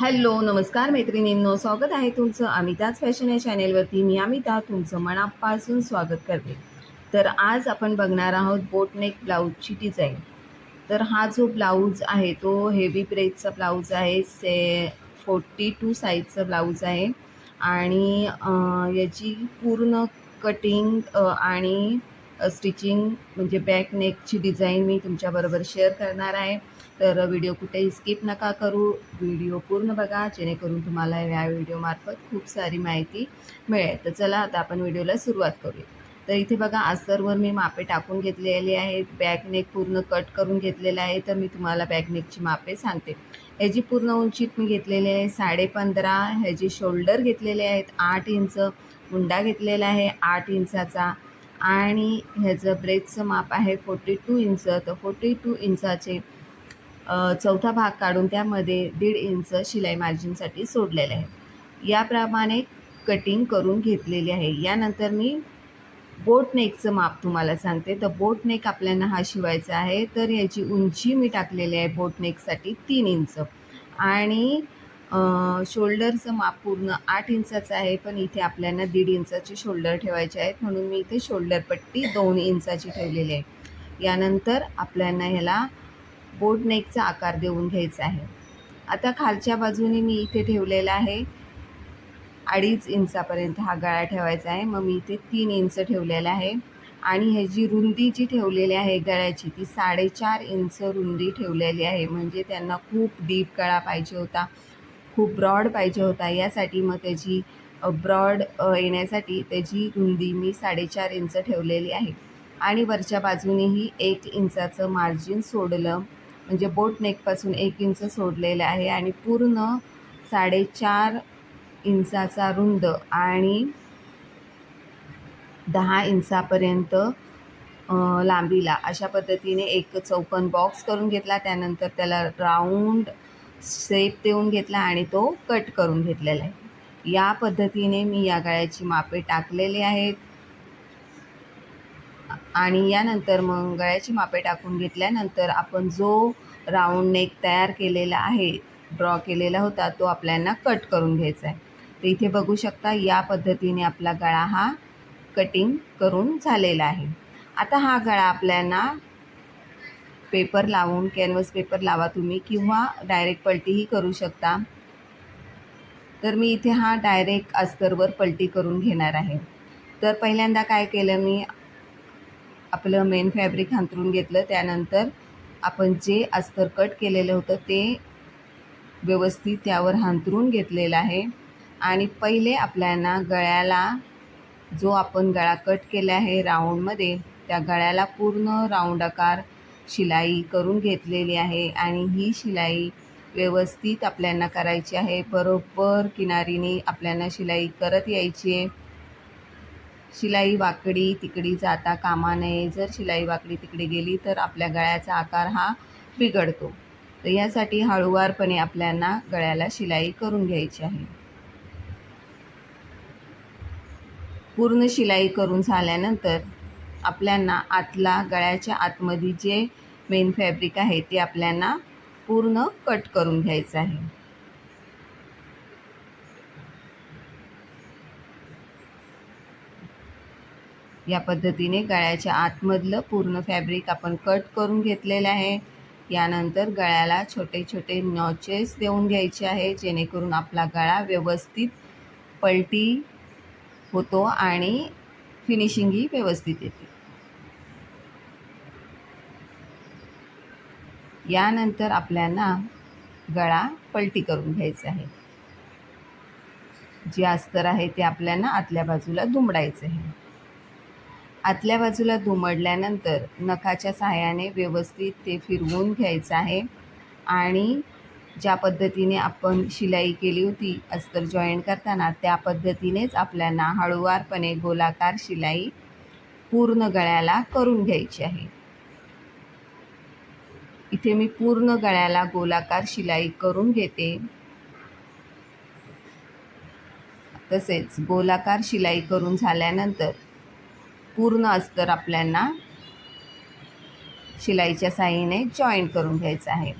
Hello नमस्कार मैत्रिणींनो. स्वागत आहे तुमचं अमिताज फॅशन या चॅनेलवरती. मी अमिता तुमचं मनापासून स्वागत करते. तर आज आपण बघणार आहोत बोटनेक ब्लाऊजची डिझाईन. तर हा जो ब्लाऊज आहे तो हेवी ब्रेजचा ब्लाऊज आहे. से फोर्टी टू साईजचा ब्लाऊज आहे. आणि याची पूर्ण कटिंग आणि स्टिचिंग म्हणजे बॅक नेकची डिझाईन मी तुमच्याबरोबर शेअर करणार आहे. तर व्हिडिओ कुठेही स्किप नका करू. व्हिडिओ पूर्ण बघा. जेणेकरून तुम्हाला या व्हिडिओमार्फत खूप सारी माहिती मिळेल. तर चला आता आपण व्हिडिओला सुरुवात करूया. तर इथे बघा अस्तरवर मी मापे टाकून घेतलेली आहेत. बॅक नेक पूर्ण कट करून घेतलेलं आहे. तर मी तुम्हाला बॅक नेकची मापे सांगते. ह्याची पूर्ण उंची मी घेतलेली आहे साडे पंधरा. ह्याची शोल्डर घेतलेले आहेत आठ इंच. मुंडा घेतलेला आहे आठ इंचाचा. आणि ह्याचं ब्रेथचं माप आहे फोर्टी टू इंच तर फोर्टी टू इंचाचे चौथा भाग काढून त्यामध्ये दीड इंच शिलाई मार्जिनसाठी सोडलेले आहे. याप्रमाणे कटिंग करून घेतलेली आहे. यानंतर मी बोट नेकचं माप तुम्हाला सांगते. तर बोट नेक आपल्याला हा शिवायचा आहे. तर याची उंची मी टाकलेली आहे बोट नेकसाठी तीन इंच. आणि शोल्डरचं माप पूर्ण आठ इंचाचं आहे पण इथे आपल्याला दीड इंचाची शोल्डर ठेवायचे आहेत. म्हणून मी इथे शोल्डर पट्टी दोन इंचाची ठेवलेली आहे. यानंतर आपल्याला ह्याला बोट नेकचा आकार देऊन घ्यायचा आहे. आता खालच्या बाजूने मी इथे ठेवलेला आहे. अडीच इंचापर्यंत हा गळा ठेवायचा आहे. मग मी इथे तीन इंच ठेवलेला आहे. आणि ह्याची रुंदी जी ठेवलेली आहे गळ्याची ती साडेचार इंच रुंदी ठेवलेली आहे. म्हणजे त्यांना खूप डीप गळा पाहिजे होता. खूप ब्रॉड पाहिजे होता. यासाठी मग त्याची ब्रॉड येण्यासाठी त्याची रुंदी मी साडेचार इंच ठेवलेली आहे. आणि वरच्या बाजूनेही एक इंचाचं मार्जिन सोडलं. म्हणजे बोट नेकपासून एक इंच सोडलेलं आहे. आणि पूर्ण साडेचार इंचाचा रुंद आणि दहा इंचापर्यंत लांबीला अशा पद्धतीने एक चौकन बॉक्स करून घेतला. त्यानंतर त्याला राऊंड सेप देऊन घेतला आणि तो कट करून घेतलेला आहे. या पद्धतीने मी या गळ्याची मापे टाकलेली आहेत. आणि यानंतर मग गळ्याची मापे टाकून घेतल्यानंतर आपण जो राऊंड नेक तयार केलेला आहे ड्रॉ केलेला होता तो आपल्याला कट करून घ्यायचा आहे. तर इथे बघू शकता या पद्धतीने आपला गळा हा कटिंग करून झालेला आहे. आता हा गळा आपल्याला पेपर लावून कॅनव्हस पेपर लावा तुम्ही किंवा डायरेक्ट पलटीही करू शकता. तर मी इथे हा डायरेक्ट अस्तरवर पलटी करून घेणार आहे. तर पहिल्यांदा काय केलं मी आपलं मेन फॅब्रिक हांतरून घेतलं. त्यानंतर आपण जे अस्तर कट केलेलं होतं ते व्यवस्थित त्यावर हांतरून घेतलेलं आहे. आणि पहिले आपल्याला गळ्याला जो आपण गळा कट केला आहे राऊंडमध्ये त्या गळ्याला पूर्ण राऊंड आकार शिलाई करून घेतलेली आहे आणि ही शिलाई व्यवस्थित आपल्याला करायची आहे. बरोबर किनारीने आपल्याला शिलाई करत यायची आहे. शिलाई वाकडी तिकडी जाता कामा नये. जर शिलाई वाकडी तिकडे गेली तर आपल्या गळ्याचा आकार हा बिघडतो. तर यासाठी हळूवारपणे आपल्याला गळ्याला शिलाई करून घ्यायची आहे. पूर्ण शिलाई करून झाल्यानंतर आपल्यांना आतला गळ्याच्या आतमध्ये जे मेन फॅब्रिक आहे ते आपल्याला पूर्ण कट करून घ्यायचं आहे. या पद्धतीने गळ्याच्या आतमधलं पूर्ण फॅब्रिक आपण कट करून घेतलेलं आहे. यानंतर गळ्याला छोटे छोटे नॉचेस देऊन घ्यायचे आहे जेणेकरून आपला गळा व्यवस्थित पलटी होतो आणि फिनिशिंगही व्यवस्थित येते. यानंतर आपल्याला गळा पलटी करून घ्यायचा आहे. जे अस्तर आहे ते आपल्याला आतल्या बाजूला दुमडायचं आहे. आतल्या बाजूला दुमडल्यानंतर नखाच्या सहाय्याने व्यवस्थित ते फिरवून घ्यायचं आहे आणि ज्या पद्धतीने आपण शिलाई केली होती अस्तर जॉईन करताना त्या पद्धतीनेच आपल्याला हळूवारपणे गोलाकार शिलाई पूर्ण गळ्याला करून घ्यायची आहे. इथे मी पूर्ण गळ्याला गोलाकार शिलाई करून घेते. तसेच गोलाकार शिलाई करून झाल्यानंतर पूर्ण अस्तर आपल्याला शिलाईच्या साह्याने जॉईन करून घ्यायचं आहे.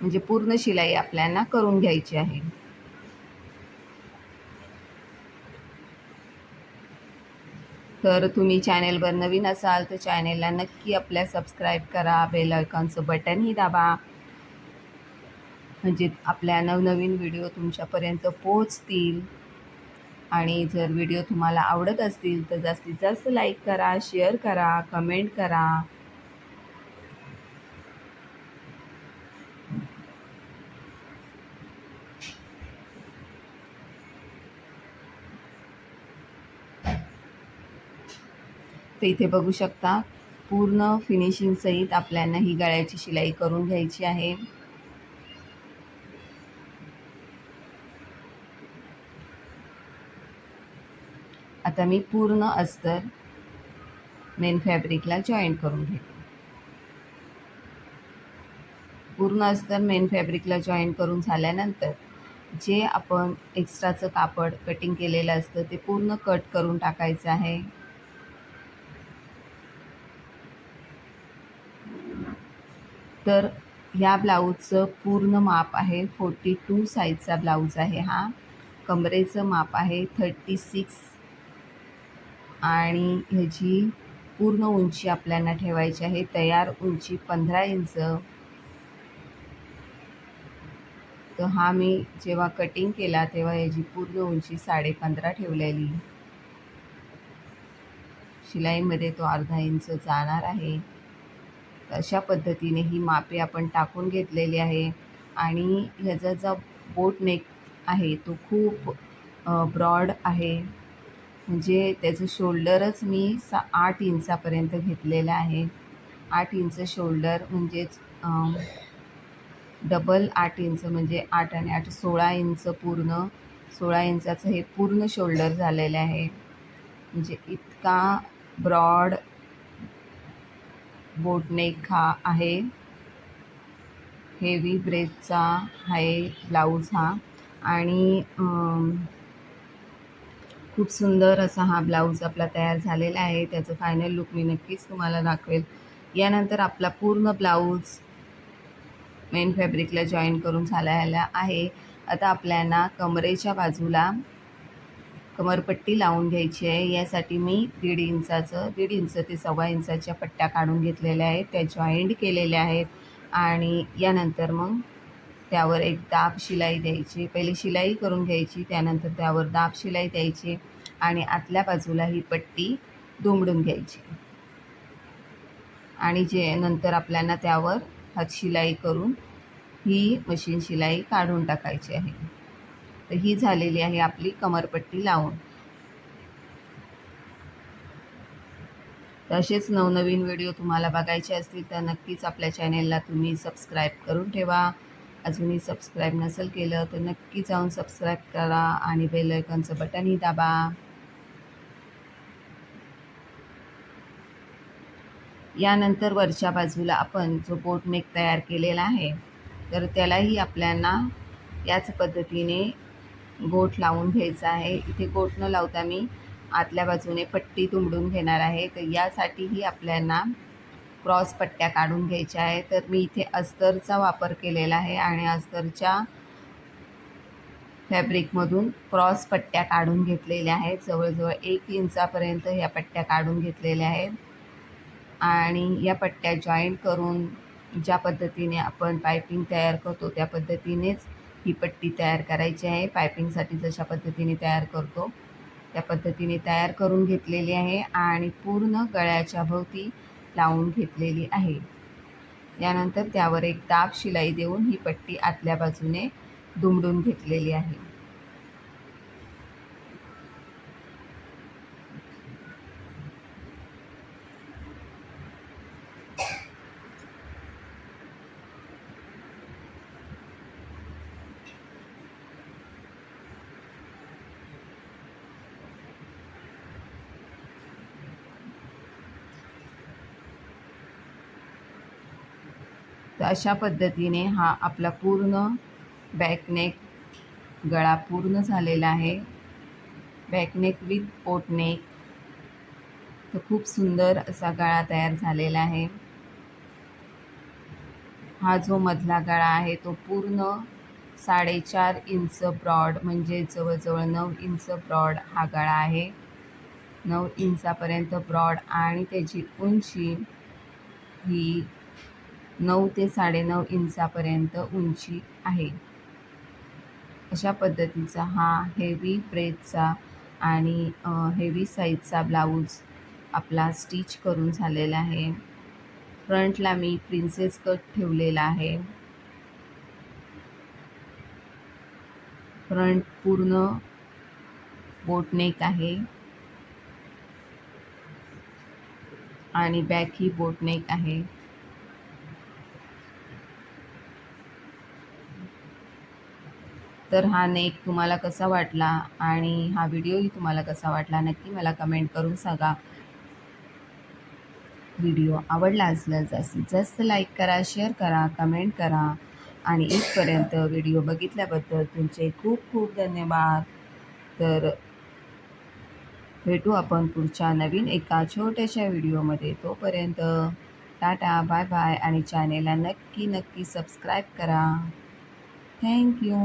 म्हणजे पूर्ण शिलाई आपल्याला करून घ्यायची आहे. तर तुम्ही चॅनेलवर नवीन असाल तर चॅनेलला नक्की आपल्या सबस्क्राईब करा बेल आयकॉनचं बटनही दाबा. म्हणजे आपल्या नवनवीन व्हिडिओ तुमच्यापर्यंत पोहोचतील. आणि जर व्हिडिओ तुम्हाला आवडत असतील तर जास्तीत जास्त लाईक करा शेअर करा कमेंट करा. तर इथे बघू शकता पूर्ण फिनिशिंग सहित आपल्याला ही गळ्याची शिलाई करून घ्यायची आहे. आता मी पूर्ण अस्तर मेन फॅब्रिकला जॉईन करून घेते. पूर्ण अस्तर मेन फॅब्रिकला जॉईन करून झाल्यानंतर जे आपण एक्स्ट्राचं कापड कटिंग केलेलं असतं ते पूर्ण कट करून टाकायचं आहे. तर ह्या ब्लाऊजचं पूर्ण माप आहे. फोर्टी टू साईजचा ब्लाऊज आहे हा. कमरेचं माप आहे थर्टी सिक्स आणि ह्याची पूर्ण उंची आपल्याला ठेवायची आहे. तयार उंची पंधरा इंच. तर हा मी जेव्हा कटिंग केला तेव्हा याची पूर्ण उंची साडे पंधरा ठेवलेली. शिलाईमध्ये तो अर्धा इंच जाणार आहे. अशा पद्धतीने ही मापे आपण टाकून घेतलेली आहे. आणि ह्याचा जो बोट नेक आहे तो खूप ब्रॉड आहे. म्हणजे त्याचं शोल्डरच मी सा आठ इंचापर्यंत घेतलेलं आहे. आठ इंच शोल्डर म्हणजेच डबल आठ इंच म्हणजे आठ आणि आठ सोळा इंच पूर्ण सोळा इंचाचं हे पूर्ण शोल्डर झालेलं आहे. म्हणजे इतका ब्रॉड बोटनेक हा आहे. हेवी ब्रेसचा आहे ब्लाऊज हा. आणि खूप सुंदर असा हा ब्लाऊज आपला तयार झालेला आहे. त्याचं फायनल लुक मी नक्कीच तुम्हाला दाखवेल. यानंतर आपला पूर्ण ब्लाऊज मेन फॅब्रिकला जॉईन करून झालेला आहे. आता आपल्याला कमरेच्या बाजूला कमरपट्टी लावून घ्यायची आहे. यासाठी मी दीड इंचाचं दीड इंच ते सव्वा इंचाच्या पट्ट्या काढून घेतलेल्या आहेत. त्या जॉईंट केलेल्या आहेत. आणि यानंतर मग त्यावर एक दाब शिलाई द्यायची. पहिले शिलाई करून घ्यायची त्यानंतर त्यावर दाब शिलाई द्यायची आणि आतल्या बाजूला ही पट्टी दुमडून घ्यायची. आणि जे नंतर आपल्याला त्यावर हात शिलाई करून ही मशीन शिलाई काढून टाकायची आहे. ही झालेली आहे आपली कमरपट्टी लावून. तसेच नवनवीन व्हिडिओ तुम्हाला बघायचे असतील तर नक्कीच आपल्या चॅनेलला तुम्ही सबस्क्राईब करून ठेवा. अजूनही सबस्क्राईब नसेल केलं तर नक्की जाऊन सबस्क्राईब करा आणि बेलायकॉनचं बटनही दाबा. यानंतर वरच्या बाजूला आपण जो बोटनेक तयार केलेला आहे तर त्यालाही आपल्याला याच पद्धतीने गोठ लावून घ्यायचा आहे. इथे गोठ न लावता मी आतल्या बाजूने पट्टी तुंबडून घेणार आहे. तर यासाठीही आपल्याला क्रॉस पट्ट्या काढून घ्यायच्या आहे. तर मी इथे अस्तरचा वापर केलेला आहे आणि अस्तरच्या फॅब्रिकमधून क्रॉस पट्ट्या काढून घेतलेल्या आहेत. जवळजवळ एक इंचापर्यंत ह्या पट्ट्या काढून घेतलेल्या आहेत. आणि या पट्ट्या जॉईंट करून ज्या पद्धतीने आपण पायपिंग तयार करतो त्या पद्धतीनेच ही पट्टी तयार करायची आहे. पायपिंगसाठी जशा पद्धतीने तयार करतो त्या पद्धतीने तयार करून घेतलेली आहे आणि पूर्ण गळ्याच्या भोवती लावून घेतलेली आहे. यानंतर त्यावर एक दाब शिलाई देऊन ही पट्टी आतल्या बाजूने दुमडून घेतलेली आहे. तर अशा पद्धतीने हा आपला पूर्ण बॅकनेक गळा पूर्ण झालेला आहे. बॅकनेक विथ पोटनेक तर खूप सुंदर असा गळा तयार झालेला आहे. हा जो मधला गळा आहे तो पूर्ण साडेचार इंच ब्रॉड म्हणजे जवळजवळ नऊ इंच ब्रॉड हा गळा आहे. नऊ इंचापर्यंत ब्रॉड आणि त्याची उंची ही नऊ ते साडेनऊ इंचापर्यंत उंची आहे. अशा पद्धतीचा हा हेवी ब्रेथचा आणि हेवी साईजचा ब्लाऊज आपला स्टिच करून झालेला आहे. फ्रंटला मी प्रिन्सेस कट ठेवलेला आहे. फ्रंट पूर्ण बोटनेक आहे. आणि बॅक ही बोटनेक आहे. तर हा नेक तुम्हाला कसा वाटला आणि हा व्हिडिओही तुम्हाला कसा वाटला नक्की मला कमेंट करून सांगा. व्हिडिओ आवडला असला जास्तीत जास्त लाईक करा शेअर करा कमेंट करा आणि इथपर्यंत व्हिडिओ बघितल्याबद्दल तुमचे खूप खूप धन्यवाद. तर भेटू आपण पुढच्या नवीन एका छोट्याशा व्हिडिओमध्ये. तोपर्यंत टाटा बाय बाय आणि चॅनेलला नक्की नक्की सबस्क्राईब करा. थँक्यू